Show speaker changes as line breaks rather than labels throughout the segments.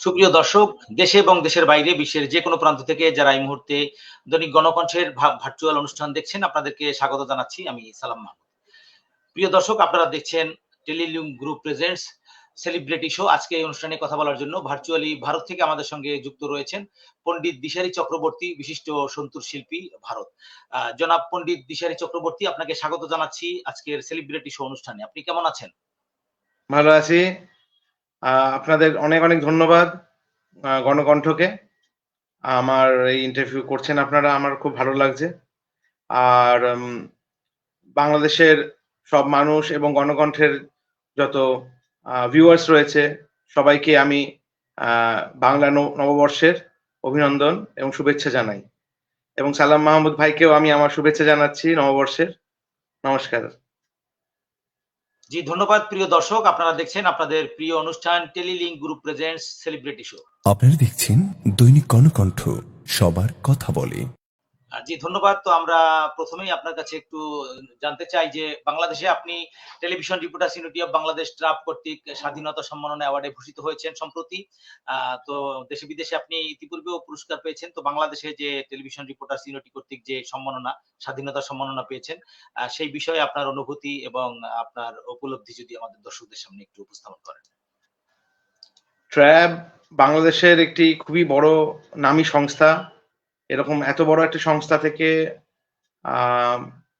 সুপ্রিয় দর্শক, দেশে এবং দেশের বাইরে বিশ্বের যে কোনো প্রান্ত থেকে যারা এই মুহূর্তে দৈনিক গণকণ্ঠের ভার্চুয়াল অনুষ্ঠান দেখছেন, আপনাদেরকে স্বাগত জানাচ্ছি আমি সালাম মাহমুদ। প্রিয় দর্শক, আপনারা দেখছেন Teleling group presents, celebrity show. আজকে এই অনুষ্ঠানে কথা বলার জন্য ভার্চুয়ালি ভারত থেকে আমাদের সঙ্গে যুক্ত রয়েছেন পণ্ডিত দিশারি চক্রবর্তী, বিশিষ্ট সন্তুর শিল্পী ভারত। জনাব পণ্ডিত দিশারি চক্রবর্তী, আপনাকে স্বাগত জানাচ্ছি আজকের সেলিব্রিটি শো অনুষ্ঠানে। আপনি কেমন আছেন?
ভালো আছি। আপনাদের অনেক অনেক ধন্যবাদ গণকণ্ঠকে। আমার এই ইন্টারভিউ করছেন আপনারা, আমার খুব ভালো লাগছে। আর বাংলাদেশের সব মানুষ এবং গণকণ্ঠের যত ভিউয়ার্স রয়েছে, সবাইকে আমি বাংলা নব- নববর্ষের অভিনন্দন এবং শুভেচ্ছা জানাই। এবং সালাম মাহমুদ ভাইকেও আমি আমার শুভেচ্ছা জানাচ্ছি নববর্ষের। নমস্কার।
জি, ধন্যবাদ প্রিয় দর্শক। আপনারা দেখছেন আপনাদের প্রিয় অনুষ্ঠান Teleling group presents celebrity show.
আপনারা দেখছেন দৈনিক কর্ণকণ্ঠ, সবার কথা বলে।
জি, ধন্যবাদ। তো আমরা প্রথমেই আপনার কাছে একটু জানতে চাই যে বাংলাদেশে আপনি television reporters unity of Bangladesh trap কর্তৃক স্বাধীনতা সম্মাননা অ্যাওয়ার্ডে ভূষিত হয়েছেন সম্প্রতি। তো দেশে বিদেশে আপনি ইতিপূর্বেও পুরস্কার পেয়েছেন। তো বাংলাদেশে যে টেলিভিশন রিপোর্টার্স ইউনিটি কর্তৃক যে সম্মাননা, স্বাধীনতা সম্মাননা পেয়েছেন সেই বিষয়ে আপনার অনুভূতি এবং আপনার উপলব্ধি যদি আমাদের দর্শকদের সামনে একটু উপস্থাপন করেন।
ট্র্যাব বাংলাদেশের একটি খুবই বড় নামী সংস্থা। এরকম এত বড় একটা সংস্থা থেকে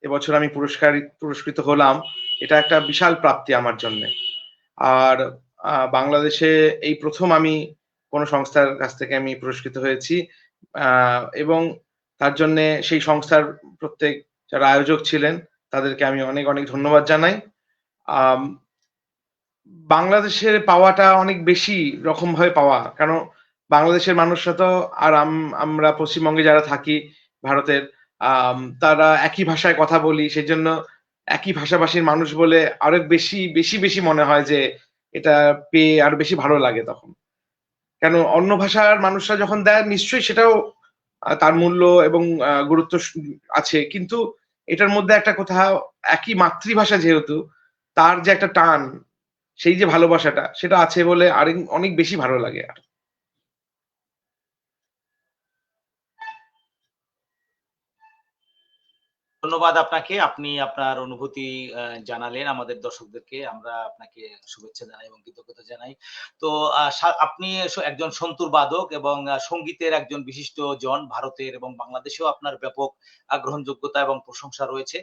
এবছর আমি পুরস্কার, পুরস্কৃত হলাম, এটা একটা বিশাল প্রাপ্তি আমার জন্য। আর বাংলাদেশে এই প্রথম আমি কোনো সংস্থার কাছ থেকে আমি পুরস্কৃত হয়েছি এবং তার জন্য সেই সংস্থার প্রত্যেক যারা আয়োজক ছিলেন, তাদেরকে আমি অনেক অনেক ধন্যবাদ জানাই। বাংলাদেশের পাওয়াটা অনেক বেশি রকম ভাবে পাওয়া, কারণ বাংলাদেশের মানুষরা তো, আর আম- আমরা পশ্চিমবঙ্গে যারা থাকি ভারতের তারা একই ভাষায় কথা বলি সেই জন্য একই ভাষাভাষীর মানুষ বলে আরও বেশি বেশি বেশি মনে হয় যে এটা পেয়ে আরও বেশি ভালো লাগে তখন। কেন অন্য ভাষার মানুষরা যখন দেয়, নিশ্চয়ই সেটাও তার মূল্য এবং গুরুত্ব আছে। কিন্তু এটার মধ্যে একটা কোথাও একই মাতৃভাষা যেহেতু, তার যে একটা টান, সেই যে ভালোবাসাটা, সেটা আছে বলে আরেক, অনেক বেশি ভালো লাগে আর
ধন্যবাদ আপনাকে। আপনি আপনার অনুভূতি জানালেন আমাদের দর্শকদেরকে। আমরা আপনাকে শুভেচ্ছা জানাই এবং কৃতজ্ঞতা জানাই। তো আপনি একজন সন্তুর বাদক এবং সঙ্গীতের একজন বিশিষ্ট জন ভারতের এবং বাংলাদেশেও আপনার ব্যাপক গ্রহণযোগ্যতা এবং প্রশংসা রয়েছে।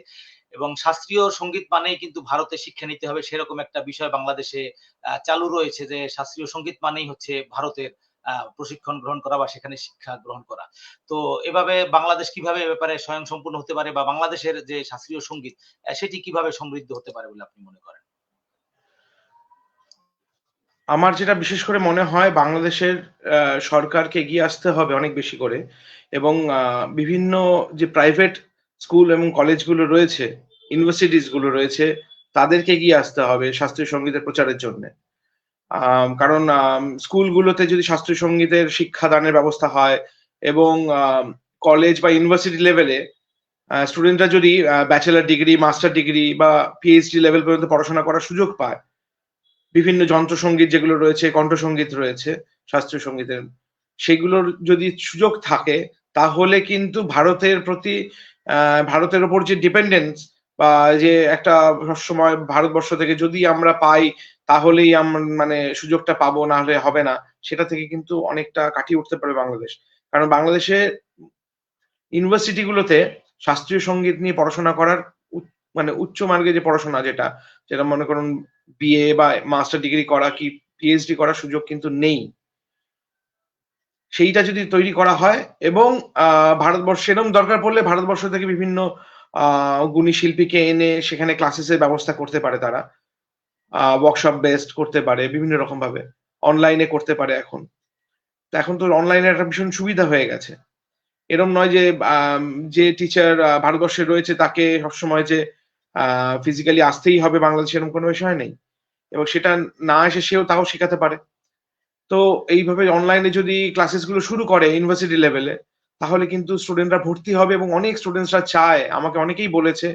এবং শাস্ত্রীয় সংগীত মানেই কিন্তু ভারতে শিক্ষা নিতে হবে, সেরকম একটা বিষয় বাংলাদেশে চালু রয়েছে যে শাস্ত্রীয় সংগীত মানেই হচ্ছে ভারতের প্রশিক্ষণ গ্রহণ করা বা সেখানে শিক্ষা গ্রহণ করা। তো এভাবে বাংলাদেশ কীভাবে ব্যাপারে স্বয়ংসম্পূর্ণ হতে পারে বা বাংলাদেশের যে শাস্ত্রীয় সংগীত সেটি কীভাবে সমৃদ্ধ হতে পারে বলে আপনি মনে করেন?
আমার যেটা বিশেষ করে মনে হয়, বাংলাদেশের সরকারকে এগিয়ে আসতে হবে অনেক বেশি করে এবং বিভিন্ন যে প্রাইভেট স্কুল এবং কলেজগুলো রয়েছে ইউনিভার্সিটিসগুলো রয়েছে, তাদেরকে এগিয়ে আসতে হবে শাস্ত্রীয় সঙ্গীতের প্রচারের জন্য। কারণ স্কুলগুলোতে যদি শাস্ত্রীয় সঙ্গীতের শিক্ষাদানের ব্যবস্থা হয় এবং কলেজ বা ইউনিভার্সিটি লেভেলে স্টুডেন্টরা যদি ব্যাচেলার ডিগ্রি মাস্টার ডিগ্রি বা পিএইচডি লেভেল পর্যন্ত পড়াশোনা করার সুযোগ পায়, বিভিন্ন যন্ত্রসঙ্গীত যেগুলো রয়েছে, কণ্ঠসঙ্গীত রয়েছে, শাস্ত্রীয় সঙ্গীতের, সেগুলোর যদি সুযোগ থাকে, তাহলে কিন্তু ভারতের প্রতি ভারতের ওপর যে ডিপেন্ডেন্স বা যে একটা সবসময় ভারতবর্ষ থেকে যদি আমরা পাই, তাহলেই আমরা মানে সুযোগটা পাবো, না হলে হবে না। সেটা থেকে কিন্তু অনেকটা কাটিয়ে উঠতে পারবে বাংলাদেশ। কারণ বাংলাদেশে ইউনিভার্সিটি গুলোতে শাস্ত্রীয় সংগীত নিয়ে পড়াশোনা করার মানে উচ্চ মার্গে যে পড়াশোনা যেটা যেটা মনে করুন বিএ বা মাস্টার ডিগ্রি করা কি পিএইচডি করার সুযোগ কিন্তু নেই। সেইটা যদি তৈরি করা হয় এবং ভারতবর্ষে এরকম দরকার পড়লে ভারতবর্ষ থেকে বিভিন্ন গুণী শিল্পীকে এনে সেখানে ক্লাসেসের ব্যবস্থা করতে পারে তারা। ওয়ার্কশপ বেস্ট করতে পারে, বিভিন্ন রকম ভাবে অনলাইনে করতে পারে এখন। তো এখন তো অনলাইনে একটা ভীষণ সুবিধা হয়ে গেছে। এরম নয় যে যে টিচার ভারতবর্ষে রয়েছে তাকে সবসময় যে ফিজিক্যালি আসতেই হবে বাংলাদেশে এরকম কোনো বিষয় নেই। এবং সেটা না এসে সেও তাও শেখাতে পারে। তো এইভাবে অনলাইনে যদি ক্লাসেসগুলো শুরু করে ইউনিভার্সিটি লেভেলে তাহলে কিন্তু স্টুডেন্টরা ভর্তি হবে এবং অনেক স্টুডেন্টসরা চায়, আমাকে অনেকেই বলেছে,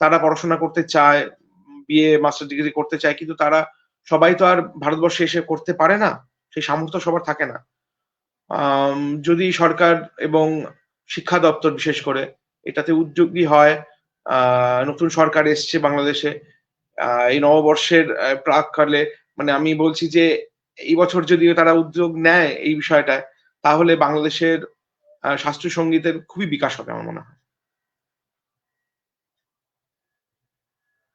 তারা পড়াশোনা করতে চায় বিএ মাস্টার ডিগ্রি করতে চায়, কিন্তু তারা সবাই তো আর ভারতবর্ষে এসে করতে পারে না, সেই সামর্থ্য সবার থাকে না। যদি সরকার এবং শিক্ষা দপ্তর বিশেষ করে এটাতে উদ্যোগী হয় নতুন সরকার এসছে বাংলাদেশে এই নববর্ষের প্রাককালে মানে আমি বলছি যে, এই বছর যদি তারা উদ্যোগ নেয় এই বিষয়টায়, তাহলে বাংলাদেশের শাস্ত্রীয় সঙ্গীতের খুবই বিকাশ হবে আমার মনে হয়।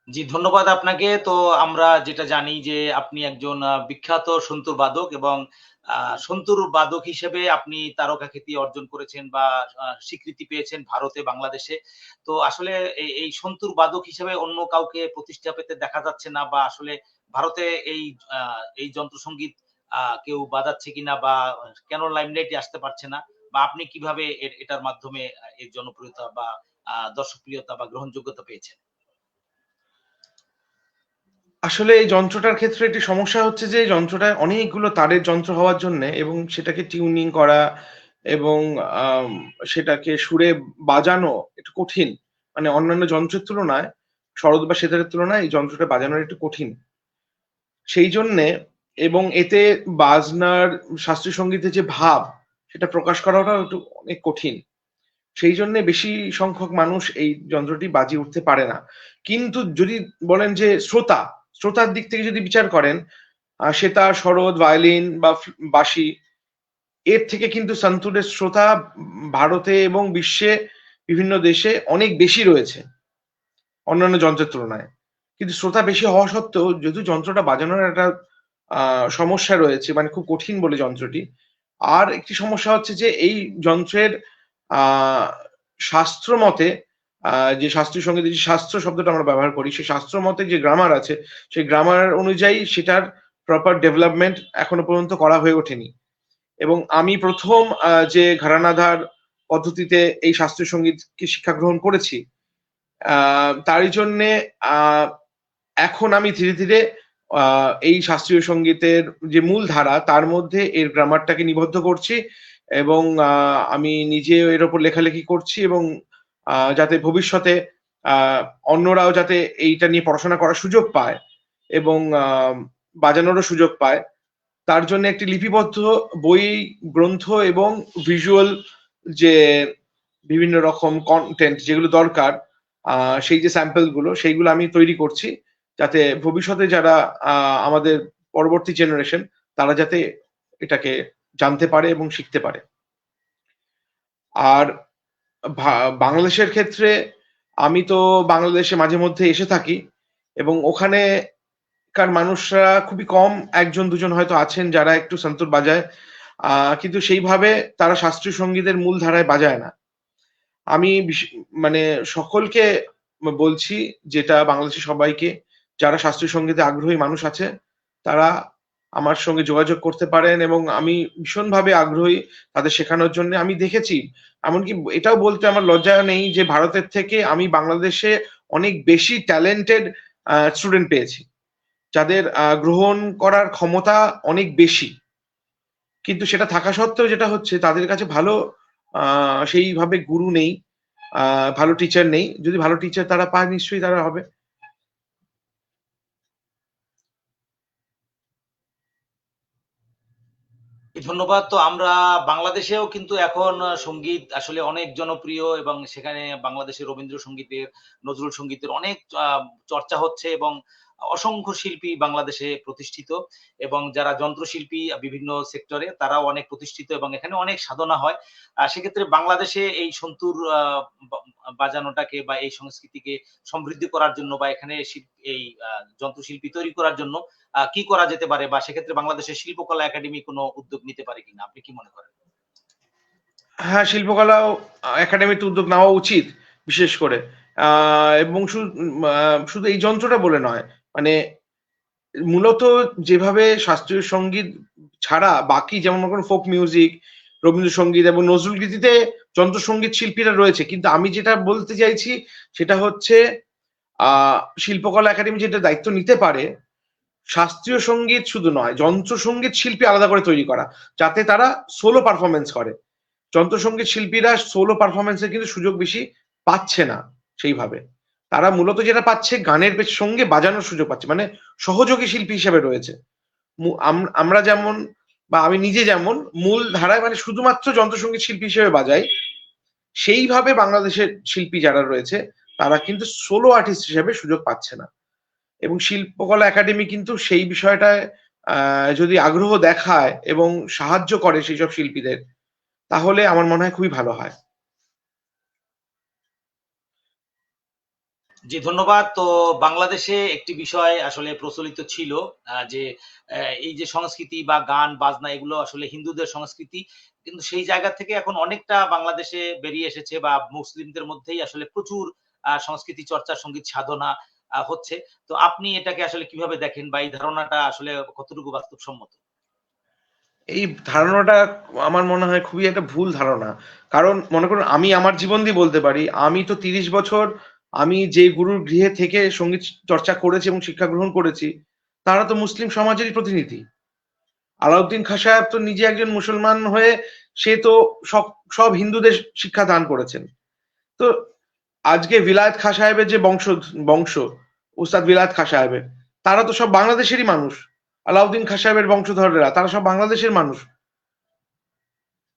জি, ধন্যবাদ আপনাকে। তো আমরা যেটা জানি যে আপনি একজন বিখ্যাত সন্তুর বাদক এবং সন্তুর বাদক হিসেবে আপনি তারকা খ্যাতি অর্জন করেছেন বা স্বীকৃতি পেয়েছেন ভারতে, বাংলাদেশে। তো আসলে এই সন্তুর বাদক হিসেবে অন্য কাউকে প্রতিষ্ঠা পেতে দেখা যাচ্ছে না বা আসলে ভারতে এই এই যন্ত্রসঙ্গীত কেউ বাজাচ্ছে কিনা বা, কেন লাইমলাইটে আসতে পারছে না। বা আপনি কীভাবে এটার মাধ্যমে এর জনপ্রিয়তা বা দর্শকপ্রিয়তা বা গ্রহণযোগ্যতা পেয়েছেন?
আসলে এই যন্ত্রটার ক্ষেত্রে একটি সমস্যা হচ্ছে যে, এই যন্ত্রটায় অনেকগুলো তারের যন্ত্র হওয়ার জন্য এবং সেটাকে টিউনিং করা এবং সেটাকে সুরে বাজানো একটু কঠিন। মানে অন্যান্য যন্ত্রের তুলনায়, শরৎ বা সেতারের তুলনায় এই যন্ত্রটা বাজানোর একটু কঠিন। সেই জন্যে এবং এতে বাজনার, শাস্ত্রীয় সঙ্গীতের যে ভাব সেটা প্রকাশ করাটাও একটু অনেক কঠিন। সেই জন্য বেশি সংখ্যক মানুষ এই যন্ত্রটি বাজিয়ে উঠতে পারে না। কিন্তু যদি বলেন যে শ্রোতা শ্রোতার দিক থেকে যদি বিচার করেন আহ, সেতার শরৎ ভায়োলিন বা বাঁশি এর থেকে কিন্তু সন্তুরের শ্রোতা ভারতে এবং বিশ্বে বিভিন্ন দেশে অনেক বেশি রয়েছে অন্যান্য যন্ত্রের তুলনায়। কিন্তু শ্রোতা বেশি হওয়া সত্ত্বেও যেহেতু যন্ত্রটা বাজানোর একটা সমস্যা রয়েছে মানে খুব কঠিন বলে যন্ত্রটি আর একটি সমস্যা হচ্ছে যে এই যন্ত্রের শাস্ত্র মতে যে শাস্ত্রীয় সঙ্গীতের যে শাস্ত্র শব্দটা আমরা ব্যবহার করি সেই শাস্ত্র মতে যে গ্রামার আছে সেই গ্রামার অনুযায়ী সেটার প্রপার ডেভেলপমেন্ট এখনও পর্যন্ত করা হয়ে ওঠেনি। এবং আমি প্রথম যে ঘরানাধার পদ্ধতিতে এই শাস্ত্রীয় সঙ্গীতকে শিক্ষা গ্রহণ করেছি আহ, তারই জন্যে এখন আমি ধীরে ধীরে এই শাস্ত্রীয় সঙ্গীতের যে মূল ধারা, তার মধ্যে এর গ্রামারটাকে নিবদ্ধ করছি এবং আমি নিজে এর ওপর লেখালেখি করছি এবং যাতে ভবিষ্যতে অন্যরাও যাতে এইটা নিয়ে পড়াশোনা করার সুযোগ পায় এবং বাজানোরও সুযোগ পায়। তার জন্য একটি লিপিবদ্ধ বই, গ্রন্থ এবং ভিজুয়াল যে বিভিন্ন রকম কন্টেন্ট যেগুলো দরকার সেই যে স্যাম্পলগুলো, সেইগুলো আমি তৈরি করছি। যাতে ভবিষ্যতে যারা আমাদের পরবর্তী জেনারেশন তারা যাতে এটাকে জানতে পারে এবং শিখতে পারে। আর বাংলাদেশের ক্ষেত্রে আমি তো বাংলাদেশে মাঝে মধ্যে এসে থাকি এবং ওখানে কার মানুষরা খুবই কম একজন, দুজন হয়তো আছেন যারা একটু সন্তুর বাজায় কিন্তু সেইভাবে তারা শাস্ত্রীয় সঙ্গীতের মূল ধারায় বাজায় না। আমি মানে সকলকে বলছি যেটা বাংলাদেশের সবাইকে যারা শাস্ত্রীয় সঙ্গীতে আগ্রহী মানুষ আছে, তারা আমার সঙ্গে যোগাযোগ করতে পারেন এবং আমি ভীষণভাবে আগ্রহী তাদের শেখানোর জন্য। আমি দেখেছি, এমনকি এটাও বলতে আমার লজ্জা নেই যে ভারতের থেকে আমি বাংলাদেশে অনেক বেশি ট্যালেন্টেড স্টুডেন্ট পেয়েছি। যাদের গ্রহণ করার ক্ষমতা অনেক বেশি। কিন্তু সেটা থাকা সত্ত্বেও যেটা হচ্ছে, তাদের কাছে ভালো সেইভাবে গুরু নেই ভালো টিচার নেই। যদি ভালো টিচার তারা পায়, নিশ্চয়ই তারা হবে।
ধন্যবাদ। তো আমরা বাংলাদেশেও কিন্তু এখন সংগীত আসলে অনেক জনপ্রিয় এবং সেখানে বাংলাদেশের রবীন্দ্রসঙ্গীতের, নজরুল সঙ্গীতের অনেক চর্চা হচ্ছে এবং অসংখ্য শিল্পী বাংলাদেশে প্রতিষ্ঠিত এবং যারা যন্ত্রশিল্পী বিভিন্ন সেক্টরে তারাও অনেক প্রতিষ্ঠিত এবং এখানে অনেক সাধনা হয়। সেক্ষেত্রে বাংলাদেশে এই সন্তুর বাজানোটাকে বা এই সংস্কৃতিকে সমৃদ্ধি করার জন্য বা এখানে এই যন্ত্রশিল্পী তৈরি করার জন্য কি করা যেতে পারে বা সেক্ষেত্রে বাংলাদেশের শিল্পকলা একাডেমি কোনো উদ্যোগ নিতে পারে কিনা? আপনি কি মনে করেন?
হ্যাঁ শিল্পকলা একাডেমিতে উদ্যোগ নেওয়া উচিত বিশেষ করে। এবং শুধু এই যন্ত্রটা বলে নয় মানে মূলত যেভাবে শাস্ত্রীয় সংগীত ছাড়া বাকি যেমন মনে করুন ফোক মিউজিক রবীন্দ্রসঙ্গীত এবং নজরুল গীতিতে যন্ত্রসঙ্গীত শিল্পীরা রয়েছে, কিন্তু আমি যেটা বলতে চাইছি সেটা হচ্ছে শিল্পকলা একাডেমি যেটা দায়িত্ব নিতে পারে, শাস্ত্রীয় সংগীত শুধু নয়, যন্ত্রসঙ্গীত শিল্পী আলাদা করে তৈরি করা, যাতে তারা সোলো পারফরমেন্স করে। যন্ত্রসঙ্গীত শিল্পীরা সোলো পারফরমেন্সের কিন্তু সুযোগ বেশি পাচ্ছে না সেইভাবে। তারা মূলত যেটা পাচ্ছে, গানের সঙ্গে বাজানোর সুযোগ পাচ্ছে। মানে সহযোগী শিল্পী হিসেবে রয়েছে। আমরা যেমন বা আমি নিজে যেমন মূল ধারায় মানে শুধুমাত্র যন্ত্রসঙ্গীত শিল্পী হিসেবে বাজাই, সেইভাবে বাংলাদেশের শিল্পী যারা রয়েছে, তারা কিন্তু সোলো আর্টিস্ট হিসেবে সুযোগ পাচ্ছে না। এবং শিল্পকলা একাডেমি কিন্তু সেই বিষয়টায় যদি আগ্রহ দেখায় এবং সাহায্য করে সেই সব শিল্পীদের, তাহলে আমার মনে হয় খুবই ভালো হয়।
জি, ধন্যবাদ। তো বাংলাদেশে একটি বিষয় আসলে প্রচলিত ছিল যে এই যে সংস্কৃতি বা গান, বাজনা, এগুলো আসলে হিন্দুদের সংস্কৃতি। কিন্তু সেই জায়গা থেকে এখন অনেকটা বাংলাদেশে বেরিয়ে এসেছে বা মুসলিমদের মধ্যেই আসলে প্রচুর সংস্কৃতি চর্চা, সংগীত সাধনা হচ্ছে। তো আপনি এটাকে আসলে কীভাবে দেখেন বা এই ধারণাটা আসলে কতটুকু বাস্তবসম্মত?
এই ধারণাটা আমার মনে হয় খুবই একটা ভুল ধারণা। কারণ মনে করুন, আমি আমার জীবন দিয়ে বলতে পারি, আমি তো তিরিশ বছর আমি যে গুরুর গৃহে থেকে সংগীত চর্চা করেছি এবং শিক্ষা গ্রহণ করেছি, তারা তো মুসলিম সমাজেরই প্রতিনিধি। আলাউদ্দিন খাঁ সাহেব তো নিজে একজন মুসলমান হয়ে সে তো সব সব হিন্দুদের শিক্ষা দান করেছেন। তো আজকে বিলায়ত খাঁ সাহেবের যে বংশ বংশ, উস্তাদ বিলায়ত খাঁ সাহেবের তারা তো সব বাংলাদেশেরই মানুষ। আলাউদ্দিন খাঁ সাহেবের বংশধররা, তারা সব বাংলাদেশের মানুষ।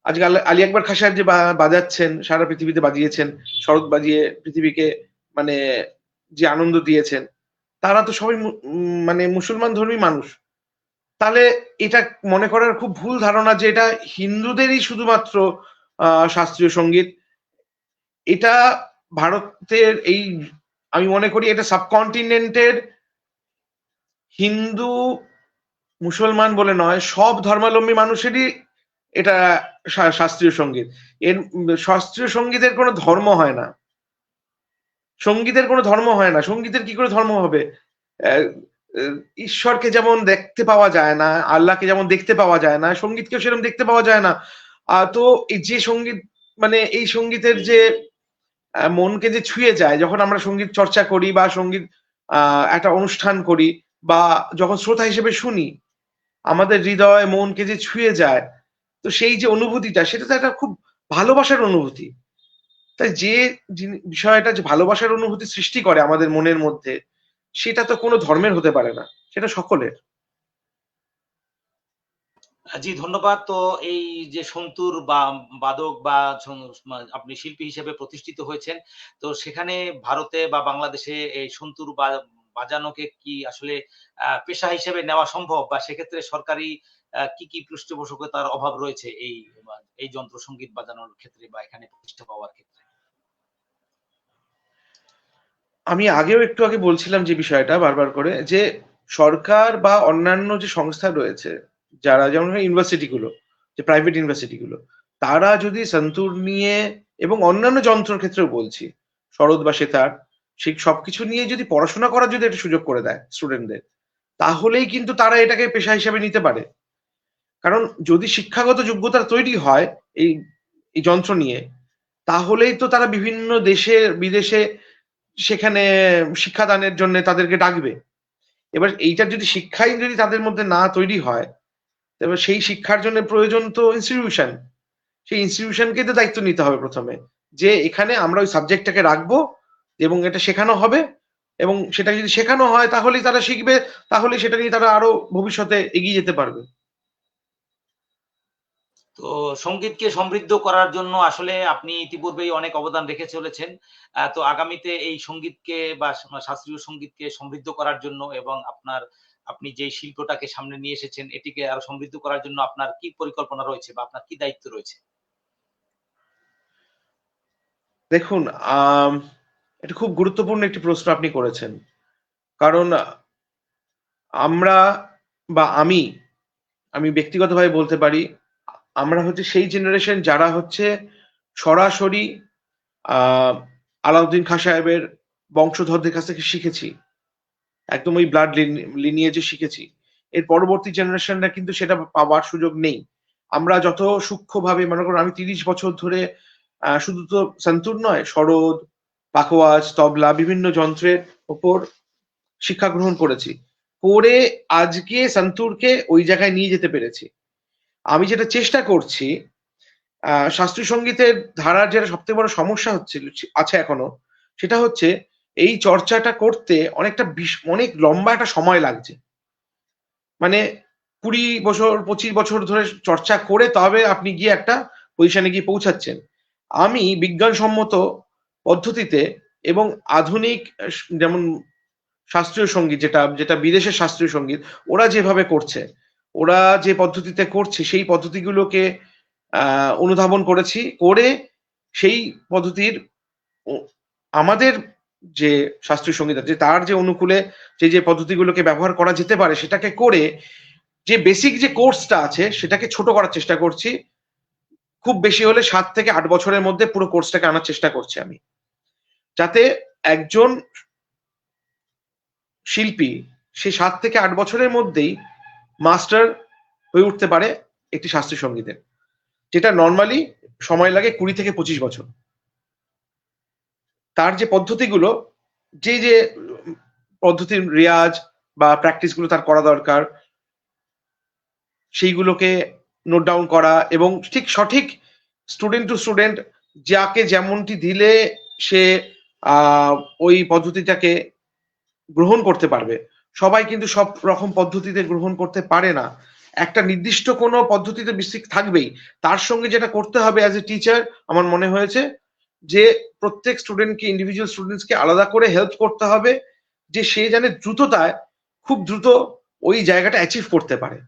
আজকে আল- আকবর খাঁ সাহেব যে বাজাচ্ছেন, সারা পৃথিবীতে বাজিয়েছেন, শরৎ বাজিয়ে পৃথিবীকে মানে যে আনন্দ দিয়েছেন, তারা তো সবাই মানে মুসলমান ধর্মী মানুষ। তাহলে এটা মনে করার খুব ভুল ধারণা যে এটা হিন্দুদেরই শুধুমাত্র শাস্ত্রীয় সংগীত। এটা ভারতের এই, আমি মনে করি এটা সাবকন্টিনেন্টের হিন্দু মুসলমান বলে নয়, সব ধর্মাবলম্বী মানুষেরই এটা শাস্ত্রীয় সংগীত। এর, শাস্ত্রীয় সঙ্গীতের কোনো ধর্ম হয় না। সঙ্গীতের কোনো ধর্ম হয় না। সঙ্গীতের কি করে ধর্ম হবে? ঈশ্বরকে যেমন দেখতে পাওয়া যায় না, আল্লাহকে যেমন দেখতে পাওয়া যায় না, সঙ্গীতকেও সেরকম দেখতে পাওয়া যায় না। তো এই যে সংগীত মানে এই সঙ্গীতের যে মনকে যে ছুঁয়ে যায়, যখন আমরা সংগীত চর্চা করি বা সংগীত একটা অনুষ্ঠান করি বা যখন শ্রোতা হিসেবে শুনি, আমাদের হৃদয়, মনকে যে ছুঁয়ে যায়, তো সেই যে অনুভূতিটা, সেটা তো একটা খুব ভালোবাসার অনুভূতি। তাই যে বিষয়টা যে ভালোবাসার অনুভূতি সৃষ্টি করে আমাদের মনের মধ্যে, সেটা তো কোনো ধর্মের হতে পারে না, সেটা সকলের।
জি, ধন্যবাদ। তো এই যে সন্তুর বা বাদক বা আপনি শিল্পী হিসেবে প্রতিষ্ঠিত হয়েছেন, তো সেখানে ভারতে বা বাংলাদেশে এই সন্তুর বা বাজানোকে কি আসলে পেশা হিসেবে নেওয়া সম্ভব? বা সেক্ষেত্রে সরকারি কি কি পৃষ্ঠপোষকতার অভাব রয়েছে এই এই যন্ত্র সংগীত বাজানোর ক্ষেত্রে বা এখানে প্রতিষ্ঠা পাওয়ার ক্ষেত্রে?
আমি আগেও একটু আগে বলছিলাম যে বিষয়টা বারবার করে, যে সরকার বা অন্যান্য যে সংস্থা রয়েছে, যারা যেমন ইউনিভার্সিটি গুলো, যে প্রাইভেট ইউনিভার্সিটি গুলো, তারা যদি সন্তুর নিয়ে এবং অন্যান্য যন্ত্রের ক্ষেত্রেও বলছি, শরৎ বা সেতার, সেই সবকিছু নিয়ে যদি পড়াশোনা করার যদি একটা সুযোগ করে দেয় স্টুডেন্টদের তাহলেই কিন্তু তারা এটাকে পেশা হিসেবে নিতে পারে। কারণ যদি শিক্ষাগত যোগ্যতা তৈরি হয় এই যন্ত্র নিয়ে, তাহলেই তো তারা বিভিন্ন দেশে, বিদেশে সেখানে শিক্ষাদানের জন্য তাদেরকে ডাকবে। এবার এইটার যদি শিক্ষাই যদি তাদের মধ্যে না তৈরি হয় তবে সেই শিক্ষার জন্য প্রয়োজন তো ইনস্টিটিউশন সেই ইনস্টিটিউশনকে তো দায়িত্ব নিতে হবে প্রথমে। যে এখানে আমরা ওই সাবজেক্টটাকে রাখব এবং এটা শেখানো হবে এবং সেটা যদি শেখানো হয় তাহলেই তারা শিখবে তাহলে সেটা নিয়ে তারা আরও ভবিষ্যতে এগিয়ে যেতে পারবে।
তো সঙ্গীতকে সমৃদ্ধ করার জন্য আসলে আপনি ইতিপূর্বেই অনেক অবদান রেখে চলেছেন। তো আগামীতে এই সঙ্গীতকে বা শাস্ত্রীয় সঙ্গীতকে সমৃদ্ধ করার জন্য এবং আপনার, আপনি যে শিল্পটাকে সামনে নিয়ে এসেছেন, এটিকে আরও সমৃদ্ধ করার জন্য আপনার কি পরিকল্পনা রয়েছে বা আপনার কি দায়িত্ব রয়েছে?
দেখুন এটা খুব গুরুত্বপূর্ণ একটি প্রশ্ন আপনি করেছেন। কারণ, আমরা বা আমি আমি ব্যক্তিগতভাবে বলতে পারি আমরা হচ্ছে সেই জেনারেশন যারা হচ্ছে সরাসরি, আহ, আলাউদ্দিন খাঁ সাহেবের বংশধরদের কাছ থেকে শিখেছি। একদম ওই ব্লাড লিনিয়েজে শিখেছি। এর পরবর্তী জেনারেশনরা কিন্তু সেটা পাওয়ার সুযোগ নেই। আমরা যত সূক্ষ্মভাবে, মনে করুন আমি তিরিশ বছর ধরে শুধু তো সন্তুর নয়, সরোদ পাখোয়াজ তবলা, বিভিন্ন যন্ত্রের ওপর শিক্ষা গ্রহণ করেছি। করে আজকে সন্তুরকে ওই জায়গায় নিয়ে যেতে পেরেছি। আমি যেটা চেষ্টা করছি শাস্ত্রীয় সঙ্গীতের ধারার যেটা সবথেকে বড় সমস্যা হচ্ছে, আছে এখনও, সেটা হচ্ছে এই চর্চাটা করতে অনেকটা অনেক লম্বা একটা সময় লাগছে। মানে কুড়ি বছর, পঁচিশ বছর ধরে চর্চা করে তবে আপনি গিয়ে একটা পজিশনে গিয়ে পৌঁছাচ্ছেন। আমি বিজ্ঞানসম্মত পদ্ধতিতে এবং আধুনিক, যেমন শাস্ত্রীয় সংগীত, যেটা যেটা বিদেশের শাস্ত্রীয় সংগীত, ওরা যেভাবে করছে ওরা যে পদ্ধতিতে করছে, সেই পদ্ধতিগুলোকে অনুধাবন করেছি, করে সেই পদ্ধতির আমাদের যে শাস্ত্রীয় সংগীত আছে তার যে অনুকূলে যে যে পদ্ধতিগুলোকে ব্যবহার করা যেতে পারে, সেটাকে করে যে বেসিক যে কোর্সটা আছে, সেটাকে ছোট করার চেষ্টা করছি। খুব বেশি হলে সাত থেকে আট বছরের মধ্যে পুরো কোর্সটাকে আনার চেষ্টা করছি আমি। যাতে একজন শিল্পী, সে সাত থেকে আট বছরের মধ্যেই মাস্টার হয়ে উঠতে পারে একটি শাস্ত্রীয় সঙ্গীতের যেটা নর্মালি সময় লাগে কুড়ি থেকে পঁচিশ বছর। তার যে পদ্ধতিগুলো, যে যে পদ্ধতির রেয়াজ বা প্র্যাকটিসগুলো তার করা দরকার, সেইগুলোকে নোট ডাউন করা এবং ঠিক সঠিক স্টুডেন্ট টু স্টুডেন্ট যাকে যেমনটি দিলে সে ওই পদ্ধতিটাকে গ্রহণ করতে পারবে। সবাই কিন্তু সব রকম পদ্ধতিতে গ্রহণ করতে পারে না। একটা নির্দিষ্ট কোনো পদ্ধতিতে বেসিক থাকবেই। তার সঙ্গে যেটা করতে হবে অ্যাজ এ টিচার আমার মনে হয়েছে, যে প্রত্যেক স্টুডেন্টকে ইন্ডিভিজুয়াল স্টুডেন্টসকে আলাদা করে হেল্প করতে হবে, যে সে যেন দ্রুততায়, খুব দ্রুত ওই জায়গাটা অ্যাচিভ করতে পারে।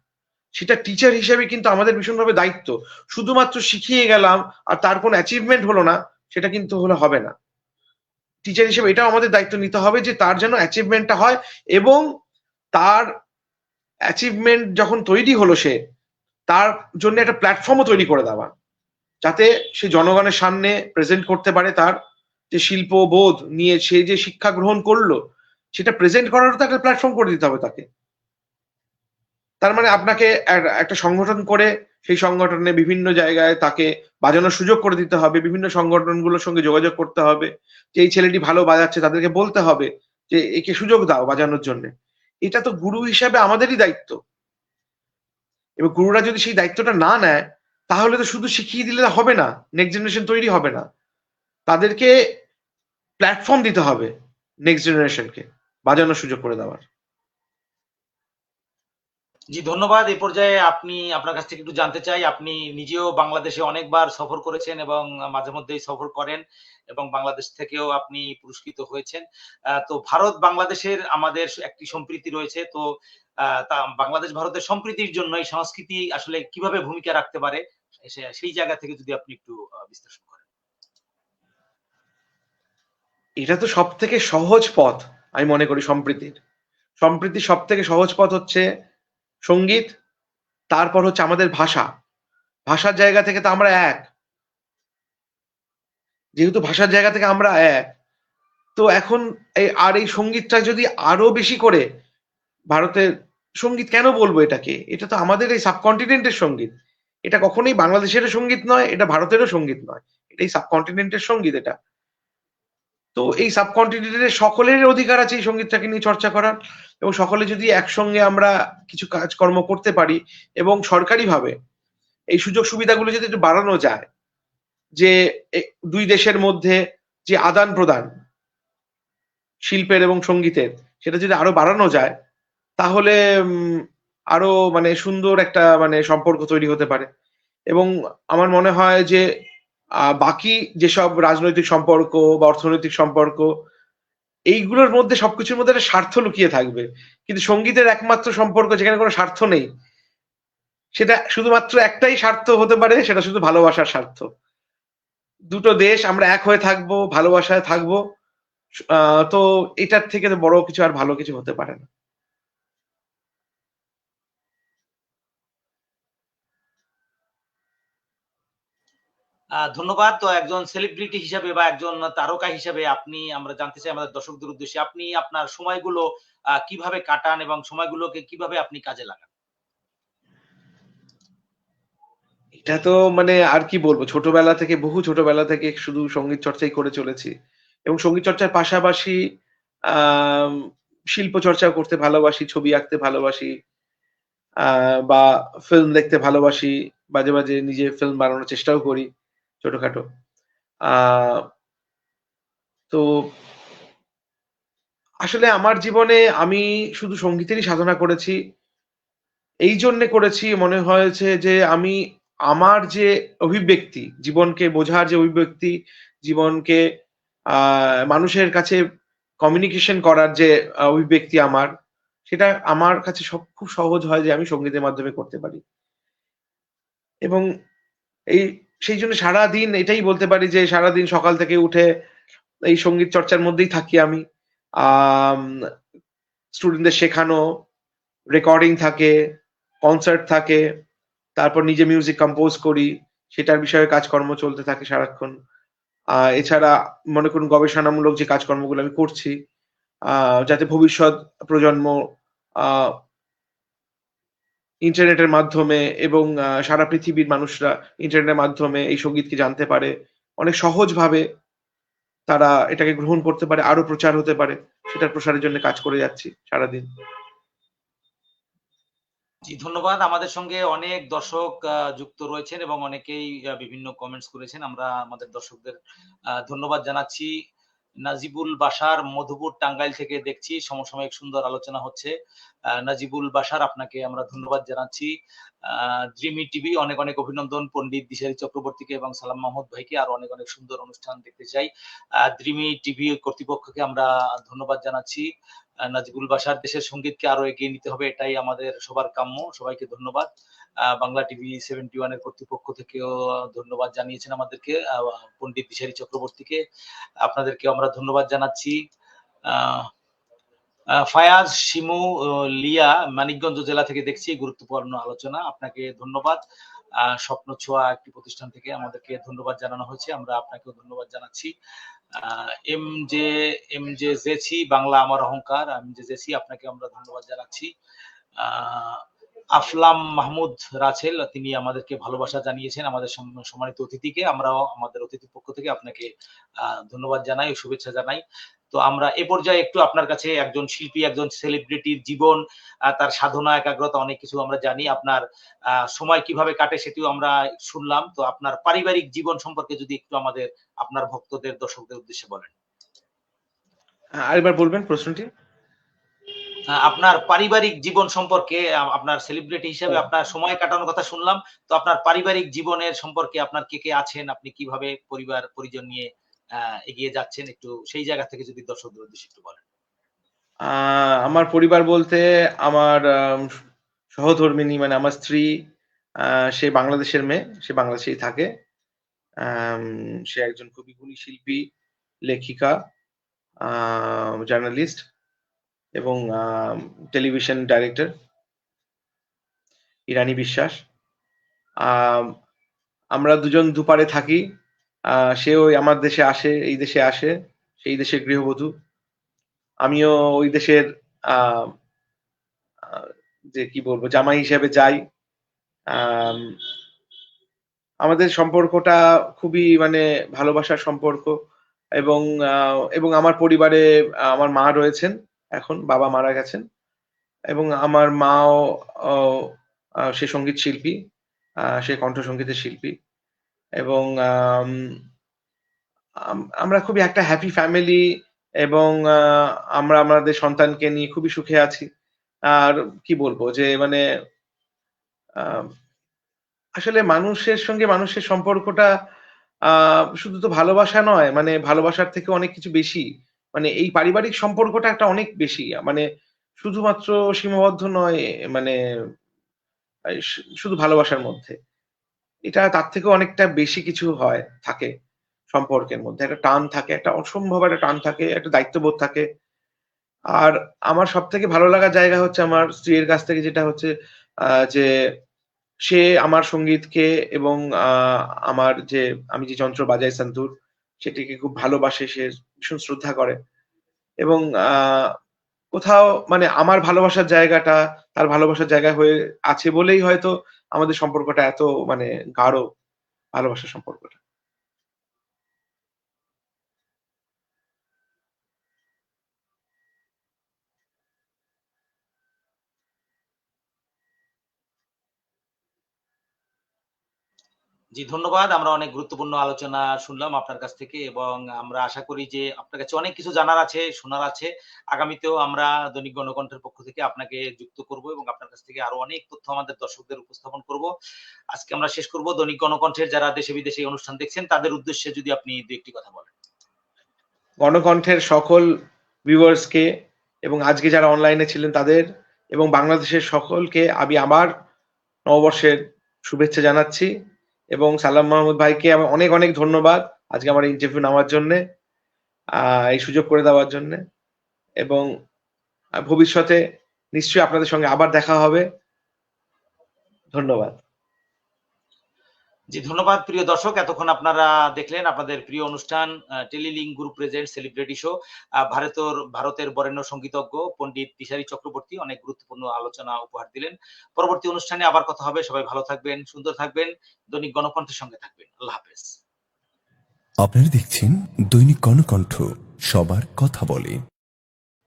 সেটা টিচার হিসেবে কিন্তু আমাদের ভীষণভাবে দায়িত্ব। শুধুমাত্র শিখিয়ে গেলাম আর তার কোনো অ্যাচিভমেন্ট হলো না, সেটা কিন্তু হলে হবে না। টিচার হিসেবে এটাও আমাদের দায়িত্ব নিতে হবে যে তার যেন অ্যাচিভমেন্টটা হয় এবং তার অ্যাচিভমেন্ট যখন তৈরি হলো সে, তার জন্য একটা প্ল্যাটফর্মও তৈরি করে দেওয়া। যাতে সে জনগণের সামনে প্রেজেন্ট করতে পারে তার যে শিল্প বোধ নিয়ে সে যে শিক্ষা গ্রহণ করল, সেটা প্রেজেন্ট করারও তো একটা প্ল্যাটফর্ম করে দিতে হবে তাকে। তার মানে আপনাকে একটা সংগঠন করে সেই সংগঠনে বিভিন্ন জায়গায় তাকে বাজানোর সুযোগ করে দিতে হবে, বিভিন্ন সংগঠনগুলোর সঙ্গে যোগাযোগ করতে হবে, যে এই ছেলেটি ভালো বাজাচ্ছে তাদেরকে বলতে হবে যে একে সুযোগ দাও বাজানোর জন্য। এটা তো গুরু হিসাবে আমাদেরই দায়িত্ব। এবার গুরুরা যদি সেই দায়িত্বটা না নেয়, তাহলে তো শুধু শিখিয়ে দিলে হবে না নেক্সট জেনারেশন তৈরি হবে না। তাদেরকে প্ল্যাটফর্ম দিতে হবে নেক্সট জেনারেশনকে বাজানোর সুযোগ করে দেওয়ার।
জি, ধন্যবাদ। এই পর্যায়ে আপনি, আপনার কাছ থেকে একটু জানতে চাই, আপনি নিজেও বাংলাদেশে অনেকবার সফর করেছেন এবং মাঝে মধ্যেই সফর করেন এবং বাংলাদেশ থেকেও আপনি পুরস্কৃত হয়েছেন। তো ভারত, বাংলাদেশের আমাদের একটি সম্প্রীতি রয়েছে। তো বাংলাদেশ, ভারতের সম্প্রীতির জন্য এই সংস্কৃতি আসলে কীভাবে ভূমিকা রাখতে পারে সেই জায়গা থেকে যদি আপনি একটু বিশ্লেষণ করেন।
এটা তো সব থেকে সহজ পথ, আমি মনে করি সম্প্রীতির। সম্প্রীতির সব থেকে সহজ পথ হচ্ছে সংগীত, তারপর হচ্ছে আমাদের ভাষা। ভাষার জায়গা থেকে তো আমরা এক। যেহেতু ভাষার জায়গা থেকে আমরা এক, তো এখন এই, আর এই সঙ্গীতটা যদি আরও বেশি করে ভারতের সংগীত কেন বলব এটাকে? এটা তো আমাদের এই সাবকন্টিনেন্টের সংগীত। এটা কখনোই বাংলাদেশেরও সংগীত নয়, এটা ভারতেরও সংগীত নয়। এটা এই সাবকন্টিনেন্টের সংগীত এটা। তো এই সাবকন্টিনেন্টের সকলের অধিকার আছে এই সঙ্গীতটাকে নিয়ে চর্চা করার। এবং সকলে যদি একসঙ্গে আমরা কিছু কাজকর্ম করতে পারি এবং সরকারিভাবে এই সুযোগ সুবিধাগুলো যদি একটু বাড়ানো যায়, যে দুই দেশের মধ্যে যে আদান প্রদান শিল্পের এবং সঙ্গীতের সেটা যদি আরও বাড়ানো যায়, তাহলে আরও মানে সুন্দর একটা মানে সম্পর্ক তৈরি হতে পারে। এবং আমার মনে হয় যে বাকি যেসব রাজনৈতিক সম্পর্ক বা অর্থনৈতিক সম্পর্ক এইগুলোর মধ্যে সবকিছুর মধ্যে একটা স্বার্থ লুকিয়ে থাকবে। কিন্তু সঙ্গীতের একমাত্র সম্পর্ক যেখানে কোনো স্বার্থ নেই, সেটা শুধুমাত্র একটাই স্বার্থ হতে পারে, সেটা শুধু ভালোবাসার স্বার্থ। দুটো দেশ, আমরা এক হয়ে থাকব, ভালোবাসায় থাকব তো এটার থেকে বড় কিছু আর ভালো কিছু হতে পারে না।
ধন্যবাদ। তো একজন সেলিব্রিটি হিসাবে বা একজন তারকা হিসাবে আপনি, আমরা জানতে চাই আমাদের দর্শকদের উদ্দেশ্যে, আপনি আপনার সময়গুলো কীভাবে কাটান এবং সময়গুলোকে কীভাবে আপনি কাজে লাগান?
এটা তো মানে আর কি বলব, ছোটবেলা থেকে, বহু ছোটবেলা থেকে শুধু সংগীত চর্চাই করে চলেছি এবং সংগীত চর্চার পাশাপাশি শিল্প চর্চাও করতে ভালোবাসি, ছবি আঁকতে ভালোবাসি বা ফিল্ম দেখতে ভালোবাসি, মাঝে মাঝে নিজে ফিল্ম বানানোর চেষ্টাও করি। ছোটখাটো তো আসলে আমার জীবনে আমি শুধু সঙ্গীতেরই সাধনা করেছি এই জন্যে করেছি মনে হয়েছে যে আমি আমার যে অভিব্যক্তি, জীবনকে বোঝার যে অভিব্যক্তি, জীবনকে মানুষের কাছে কমিউনিকেশন করার যে অভিব্যক্তি আমার, সেটা আমার কাছে সব খুব সহজ হয় যে আমি সঙ্গীতের মাধ্যমে করতে পারি। এবং এই সেইজন্য সারাদিন এটাই বলতে পারি যে সারাদিন সকাল থেকে উঠে এই সংগীত চর্চার মধ্যেই থাকি আমি। স্টুডেন্টদের শেখানো, রেকর্ডিং থাকে, কনসার্ট থাকে, তারপর নিজে মিউজিক কম্পোজ করি, সেটার বিষয়ে কাজকর্ম চলতে থাকে সারাক্ষণ। এছাড়া মনে করুন গবেষণামূলক যে কাজকর্মগুলো আমি করছি, যাতে ভবিষ্যৎ প্রজন্ম ইন্টারনেটের মাধ্যমে এবং সারা পৃথিবীর মানুষরা ইন্টারনেটের মাধ্যমে এই সঙ্গীতকে জানতে পারে। অনেক সহজভাবে তারা এটাকে গ্রহণ করতে পারে, আরও প্রচার হতে পারে। সেটার প্রসারের জন্য কাজ করে যাচ্ছি সারাদিন।
জি, ধন্যবাদ। আমাদের সঙ্গে অনেক দর্শক যুক্ত রয়েছেন এবং অনেকেই বিভিন্ন কমেন্টস করেছেন। আমরা আমাদের দর্শকদের ধন্যবাদ জানাচ্ছি। নাজিবুল বাশার মধুপুর টাঙ্গাইল থেকে দেখছি সমসাময়িক সুন্দর আলোচনা হচ্ছে। নাজিবুল বাশার আপনাকে আমরা ধন্যবাদ জানাচ্ছি। ড্রিমি টিভি অনেক, অনেক অভিনন্দন পণ্ডিত দিশারি চক্রবর্তীকে এবং সালাম মাহমুদ ভাইকে আরও অনেক, অনেক সুন্দর অনুষ্ঠান দেখতে চাই। ড্রিমি টিভি কর্তৃপক্ষকে আমরা ধন্যবাদ জানাচ্ছি। নাজিবুল বাশার দেশের সঙ্গীতকে আরও এগিয়ে নিতে হবে এটাই আমাদের সবার কাম্য। সবাইকে ধন্যবাদ। বাংলা টিভি 71 এর কর্তৃপক্ষ থেকেও ধন্যবাদ জানিয়েছেন আমাদেরকে পণ্ডিত দিশারি চক্রবর্তীকে। আপনাদেরকেও আমরা ধন্যবাদ জানাচ্ছি। ফায়াজ, শিমু, লিয়া মানিকগঞ্জ জেলা থেকে দেখছি গুরুত্বপূর্ণ আলোচনা। আপনাকে ধন্যবাদ। স্বপ্ন ছোঁয়া একটি প্রতিষ্ঠান থেকে আমাদেরকে ধন্যবাদ জানানো হয়েছে। আমরা আপনাকেও ধন্যবাদ জানাচ্ছি। M J M J JC Bangla আমার অহংকার। এম জে জেসি আপনাকে আমরা ধন্যবাদ জানাচ্ছি। আ আফলাম মাহমুদ রাছেল তিনি আমাদেরকে ভালোবাসা জানিয়েছেন আমাদের সম সম্মানিত অতিথিকে। আমরাও আমাদের অতিথির পক্ষ থেকে আপনাকে ধন্যবাদ জানাই ও শুভেচ্ছা জানাই। তো আমরা এ পর্যায়ে একটু আপনার কাছে একজন শিল্পী, একজন সেলিব্রিটির জীবন, তার সাধনা, একাগ্রতা অনেক কিছু আমরা জানি। আপনার সময় কীভাবে কাটে সেটিও আমরা শুনলাম। তো আপনার পারিবারিক জীবন সম্পর্কে যদি একটু আমাদের আপনার ভক্তদের, দর্শকদের উদ্দেশ্যে বলেন।
আরেকবার বলবেন প্রশ্নটি?
আপনার পারিবারিক জীবন সম্পর্কে আপনার সেলিব্রিটি হিসেবে আপনার সময় কাটানোর কথা শুনলাম। তো আপনার পারিবারিক জীবনের সম্পর্কে আপনার কে, কে আছেন? আপনি কীভাবে পরিবার পরিজন নিয়ে এগিয়ে যাচ্ছেন? একটু সেই জায়গা থেকে যদি দর্শকদের উদ্দেশ্যে একটু বলেন।
আমার পরিবার বলতে আমার আম স মানে আমার স্ত্রী সে বাংলাদেশের মেয়ে। সে বাংলাদেশেই থাকে। সে একজন খুবই গুণী শিল্পী, লেখিকা, জার্নালিস্ট এবং টেলিভিশন ডাইরেক্টর। ইরানী বিশ্বাস। আম আমরা দুজন দুপারে থাকি। সেও ওই আমার দেশে আসে, এই দেশে আসে। সেই দেশের গৃহবধূ। আমিও ওই দেশের যে কি বলব জামাই হিসেবে যাই। আম আমাদের সম্পর্কটা খুবই মানে ভালোবাসার সম্পর্ক এবং এবং আমার পরিবারে আমার মা রয়েছেন এখন, বাবা মারা গেছেন। এবং আমার মাও সে সংগীত শিল্পী। সে কণ্ঠসঙ্গীতের শিল্পী। এবং আম আম আমরা খুবই একটা হ্যাপি ফ্যামিলি এবং আমরা আমাদের সন্তানকে নিয়ে খুবই সুখে আছি। আর কি বলব যে মানে আসলে মানুষের সঙ্গে মানুষের সম্পর্কটা শুধু তো ভালোবাসা নয়, মানে ভালোবাসার থেকে অনেক কিছু বেশি। মানে এই পারিবারিক সম্পর্কটা একটা অনেক বেশি। মানে শুধুমাত্র সীমাবদ্ধ নয় মানে শুধু ভালোবাসার মধ্যে। এটা তার থেকেও অনেকটা বেশি কিছু হয়, থাকে সম্পর্কের মধ্যে। একটা টান থাকে, একটা অসম্ভব একটা টান থাকে, একটা দায়িত্ববোধ থাকে। আর আমার সব থেকে ভালো লাগার জায়গা হচ্ছে আমার স্ত্রীর কাছ থেকে যেটা হচ্ছে যে সে আমার সঙ্গীতকে এবং আমার যে আমি যে যন্ত্র বাজাই সান্তুর, সেটিকে খুব ভালোবাসে, সে ভীষণ শ্রদ্ধা করে। এবং কোথাও মানে আমার ভালোবাসার জায়গাটা তার ভালোবাসার জায়গা হয়ে আছে বলেই হয়তো আমাদের সম্পর্কটা এত মানে গাঢ় ভালোবাসার সম্পর্কটা।
জি ধন্যবাদ। আমরা অনেক গুরুত্বপূর্ণ আলোচনা শুনলাম আপনার কাছ থেকে এবং আমরা আশা করি যে আপনার কাছে অনেক কিছু জানার আছে, শোনার আছে। আগামীতেও আমরা দৈনিক গণকণ্ঠের পক্ষ থেকে আপনাকে যুক্ত করব এবং আপনার কাছ থেকে আরও অনেক তথ্য আমাদের দর্শকদের উপস্থাপন করব। আজকে আমরা শেষ করব দৈনিক গণকণ্ঠের যারা দেশে বিদেশে অনুষ্ঠান দেখছেন তাদের উদ্দেশ্যে যদি আপনি ২-১ টি কথা বলেন।
গণকণ্ঠের সকল ভিউয়ার্সকে এবং আজকে যারা অনলাইনে ছিলেন তাদের এবং বাংলাদেশের সকলকে আমি আমার নববর্ষের শুভেচ্ছা জানাচ্ছি এবং সালাম মাহমুদ ভাইকে আমার অনেক অনেক ধন্যবাদ আজকে আমার ইন্টারভিউ নেওয়ার জন্যে এই সুযোগ করে দেওয়ার জন্যে এবং ভবিষ্যতে নিশ্চয়ই আপনাদের সঙ্গে আবার দেখা হবে। ধন্যবাদ।
জি, ধন্যবাদ প্রিয় দর্শক। এতক্ষণ আপনারা দেখলেন আপনাদের প্রিয় অনুষ্ঠান Teleling group present celebrity show ভারতের ভারতের বরেণ্য সঙ্গীতজ্ঞ পণ্ডিত তিশারি চক্রবর্তী অনেক গুরুত্বপূর্ণ আলোচনা উপহার দিলেন। পরবর্তী অনুষ্ঠানে আবার কথা হবে। সবাই ভালো থাকবেন, সুন্দর থাকবেন। দৈনিক গণকণ্ঠের সঙ্গে থাকবেন। আল্লাহ হাফেজ।
আপনারা দেখছেন দৈনিক কর্ণকণ্ঠ সবার কথা বলে।